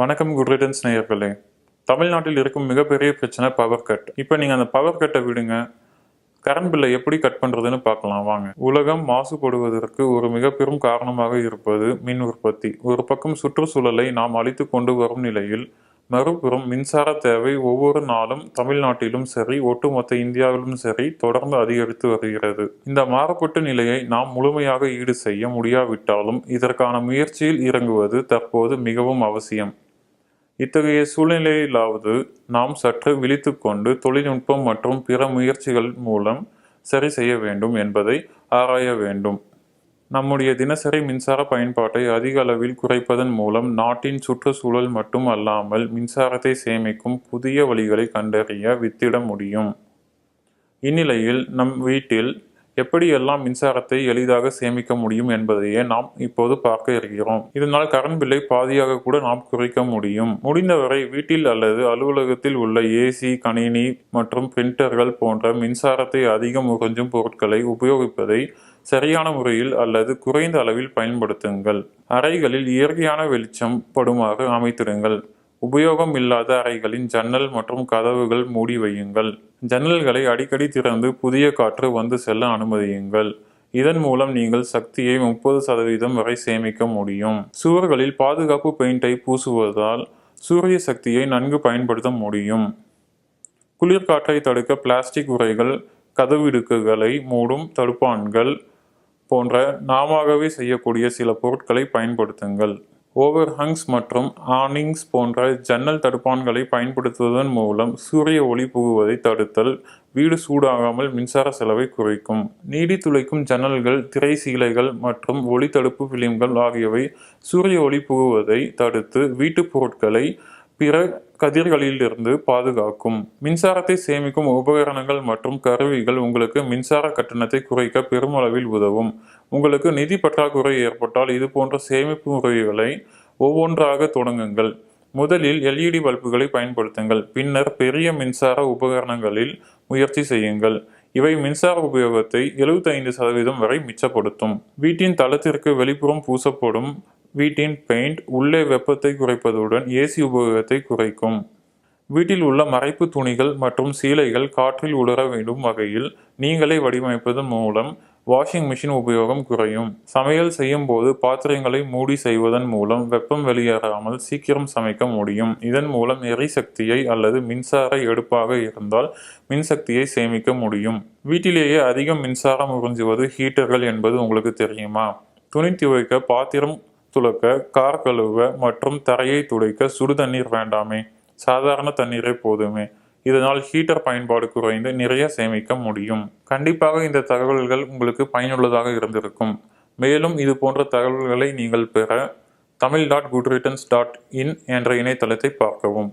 வணக்கம் good returns நேயர்களே. தமிழ்நாட்டில் இருக்கும் மிகப்பெரிய பிரச்சனை பவர் கட் இப்போ நீங்கள் அந்த பவர் கட்டை விடுங்க. கரண்ட் பில்லை எப்படி கட் பண்ணுறதுன்னு பார்க்கலாம் வாங்க. உலகம் மாசுபடுவதற்கு ஒரு மிக பெரும் காரணமாக இருப்பது மின் உற்பத்தி. ஒரு பக்கம் சுற்றுச்சூழலை நாம் அழித்து கொண்டு வரும் நிலையில் மறுபுறம் மின்சார தேவை ஒவ்வொரு நாளும் தமிழ்நாட்டிலும் சரி ஒட்டுமொத்த இந்தியாவிலும் சரி தொடர்ந்து அதிகரித்து வருகிறது. இந்த மாறுபட்ட நிலையை நாம் முழுமையாக ஈடு செய்ய முடியாவிட்டாலும் இதற்கான முயற்சியில் இறங்குவது தற்போது மிகவும் அவசியம். இத்தகைய சூழ்நிலையிலாவது நாம் சற்று விழித்துக்கொண்டு தொழில்நுட்பம் மற்றும் பிற முயற்சிகள் மூலம் சரி செய்ய வேண்டும் என்பதை ஆராய வேண்டும். நம்முடைய தினசரி மின்சார பயன்பாட்டை அதிக அளவில் குறைப்பதன் மூலம் நாட்டின் சுற்றுச்சூழல் மட்டும் அல்லாமல் மின்சாரத்தை சேமிக்கும் புதிய வழிகளை கண்டறிய வித்திட முடியும். இந்நிலையில் நம் வீட்டில் எப்படியெல்லாம் மின்சாரத்தை எளிதாக சேமிக்க முடியும் என்பதையே நாம் இப்போது பார்க்க இருக்கிறோம். இதனால் கரண்ட் பில்லை பாதியாக கூட நாம் குறைக்க முடியும். முடிந்தவரை வீட்டில் அல்லது அலுவலகத்தில் உள்ள ஏசி கணினி மற்றும் பிரிண்டர்கள் போன்ற மின்சாரத்தை அதிகம் உறிஞ்சும் பொருட்களை உபயோகிப்பதை சரியான முறையில் அல்லது குறைந்த அளவில் பயன்படுத்துங்கள். அறைகளில் இயற்கையான வெளிச்சம் படுமாறு அமைத்திடுங்கள். உபயோகம் இல்லாத அறைகளின் ஜன்னல் மற்றும் கதவுகள் மூடி வையுங்கள். ஜன்னல்களை அடிக்கடி திறந்து புதிய காற்று வந்து செல்ல அனுமதியுங்கள். இதன் மூலம் நீங்கள் சக்தியை முப்பது சதவீதம் வரை சேமிக்க முடியும். சுவர்களில் பாதுகாப்பு பெயிண்டை பூசுவதால் சூரிய சக்தியை நன்கு பயன்படுத்த முடியும். குளிர்காற்றை தடுக்க பிளாஸ்டிக் உரைகள் கதவிடுக்குகளை மூடும் தடுப்பான்கள் போன்ற நாமாகவே செய்யக்கூடிய சில பொருட்களை பயன்படுத்துங்கள். ஓவர்ஹங்ஸ் மற்றும் ஆனிங்ஸ் போன்ற ஜன்னல் தடுப்பான்களை பயன்படுத்துவதன் மூலம் சூரிய ஒளி புகுவதை தடுத்தல் வீடு சூடாகாமல் மின்சார செலவை குறைக்கும். நீடி துளைக்கும் ஜன்னல்கள் திரை சீலைகள் மற்றும் ஒளி தடுப்பு பிலிம்கள் ஆகியவை சூரிய ஒளி புகுவதை தடுத்து வீட்டுப் பொருட்களை பிற கதிர்களிலிருந்து பாதுகாக்கும். மின்சாரத்தை சேமிக்கும் உபகரணங்கள் மற்றும் கருவிகள் உங்களுக்கு மின்சார கட்டணத்தை குறைக்க பெருமளவில் உதவும். உங்களுக்கு நிதி பற்றாக்குறை ஏற்பட்டால் இது போன்ற சேமிப்பு முறைகளை ஒவ்வொன்றாக தொடங்குங்கள். முதலில் எல்இடி பல்புகளை பயன்படுத்துங்கள். பின்னர் பெரிய மின்சார உபகரணங்களில் முயற்சி செய்யுங்கள். இவை மின்சார உபயோகத்தை எழுபத்தைந்து சதவீதம் வரை மிச்சப்படுத்தும். வீட்டின் தளத்திற்கு வெளிப்புறம் பூசப்படும் வீட்டின் பெயிண்ட் உள்ளே வெப்பத்தை குறைப்பதுடன் ஏசி உபயோகத்தை குறைக்கும். வீட்டில் உள்ள மறைப்பு துணிகள் மற்றும் சீலைகள் காற்றில் உலர வேண்டும் வகையில் நீங்களே வடிவமைப்பதன் மூலம் வாஷிங் மிஷின் உபயோகம் குறையும். சமையல் செய்யும் போது பாத்திரங்களை மூடி செய்வதன் மூலம் வெப்பம் வெளியேறாமல் சீக்கிரம் சமைக்க முடியும். இதன் மூலம் எரிசக்தியை அல்லது மின்சார எடுப்பாக இருந்தால் மின்சக்தியை சேமிக்க முடியும். வீட்டிலேயே அதிகம் மின்சாரம் உறிஞ்சுவது ஹீட்டர்கள் என்பது உங்களுக்கு தெரியுமா? துணி துவைக்க பாத்திரம் துளக்க கார் கழுவ மற்றும் தரையை துடைக்க சுடு தண்ணீர் வேண்டாமே. சாதாரண தண்ணீரே போதுமே. இதனால் ஹீட்டர் பயன்பாடு குறைந்து நிறைய சேமிக்க முடியும். கண்டிப்பாக இந்த தகவல்கள் உங்களுக்கு பயனுள்ளதாக இருந்திருக்கும். மேலும் இது போன்ற தகவல்களை நீங்கள் பெற Tamil dot good returns dot in என்ற இணையதளத்தை பார்க்கவும்.